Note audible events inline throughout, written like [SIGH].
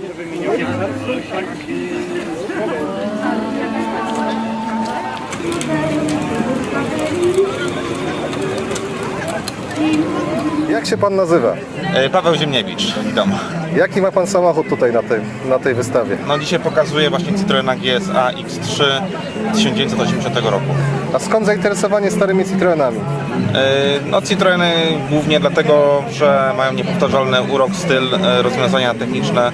Nie wymieniłem. Się pan nazywa? E, Paweł Ziemniewicz, witam. Jaki ma pan samochód tutaj na tej, na tej wystawie? No dzisiaj pokazuję właśnie Citroena GSA X3 1980 roku. A skąd zainteresowanie starymi Citroenami? E, No Citroeny głównie dlatego, że mają niepowtarzalny urok, styl, e, rozwiązania techniczne.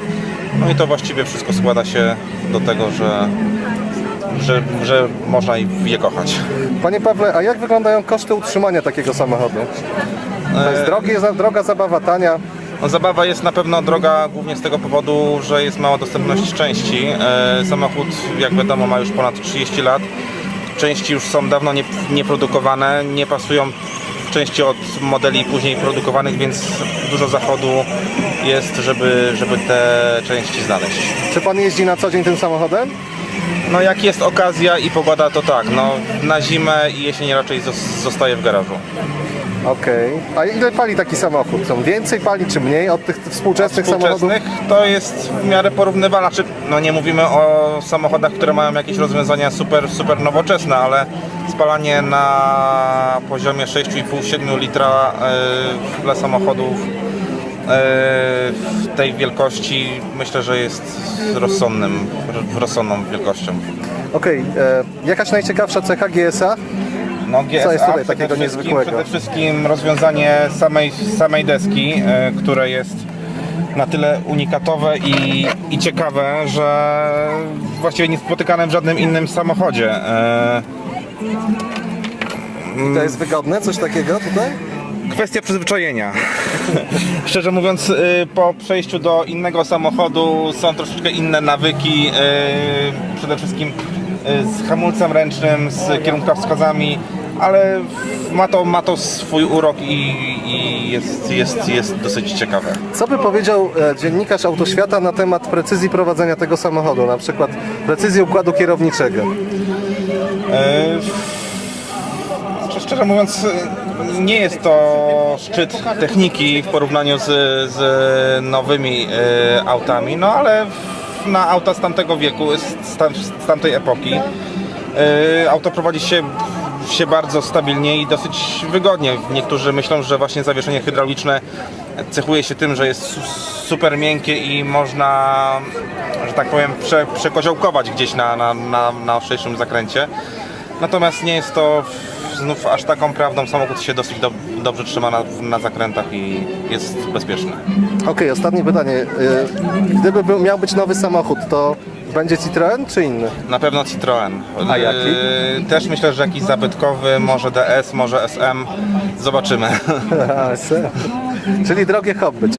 No i to właściwie wszystko składa się do tego, że, że, że można je kochać. Panie Pawle, a jak wyglądają koszty utrzymania takiego samochodu? To jest drogi, za- droga zabawa, tania. No, zabawa jest na pewno droga głównie z tego powodu, że jest mała dostępność części. E, samochód, jak wiadomo, ma już ponad 30 lat. Części już są dawno nie, nieprodukowane, nie pasują części od modeli później produkowanych, więc dużo zachodu jest, żeby, żeby te części znaleźć. Czy pan jeździ na co dzień tym samochodem? No jak jest okazja i pogoda, to tak. No, na zimę i jesień raczej zos- zostaje w garażu. Okej. A ile pali taki samochód? Są więcej pali czy mniej od tych współczesnych, samochodów? współczesnych to jest w miarę porównywalne. Znaczy, no nie mówimy o samochodach, które mają jakieś rozwiązania super, super nowoczesne, ale spalanie na poziomie 6,5-7 litra e, dla samochodów e, w tej wielkości myślę, że jest rozsądnym, rozsądną wielkością. Okej, e, jakaś najciekawsza cecha GSA? No, GSA jest tutaj przede takiego wszystkim- niezwykłego? Przede wszystkim rozwiązanie samej, samej deski, e, które jest na tyle unikatowe i, i ciekawe, że właściwie nie spotykane w żadnym innym samochodzie. E, To jest wygodne, coś takiego tutaj? Kwestia przyzwyczajenia. [LAUGHS] Szczerze mówiąc, y, po przejściu do innego samochodu są troszeczkę inne nawyki. y, Przede wszystkim y, z hamulcem ręcznym, z kierunkowskazami, ale ma to, ma to swój urok i, i jest, jest, jest dosyć ciekawe. Co by powiedział e, dziennikarz Autoświata na temat precyzji prowadzenia tego samochodu, na przykład precyzji układu kierowniczego? Znaczy, Szczerze mówiąc, nie jest to szczyt techniki w porównaniu z, z nowymi y, autami, no ale w- na auta z tamtego wieku, z, z, tam, z tamtej epoki, y, auto prowadzi się, się bardzo stabilnie i dosyć wygodnie. Niektórzy myślą, że właśnie zawieszenie hydrauliczne cechuje się tym, że jest su- super miękkie i można, że tak powiem, prze, przekoziołkować gdzieś na, na, na, na zakręcie. Natomiast nie jest to znów aż taką prawdą. Samochód się dosyć do, dobrze trzyma na, na zakrętach i jest bezpieczny. Okej, ostatnie pytanie. E, Gdyby był, miał być nowy samochód, to będzie Citroen czy inny? Na pewno Citroen. A jaki? Yy, Też myślę, że jakiś zabytkowy, może DS, może SM. Zobaczymy. [LAUGHS] Czyli drogie hobby.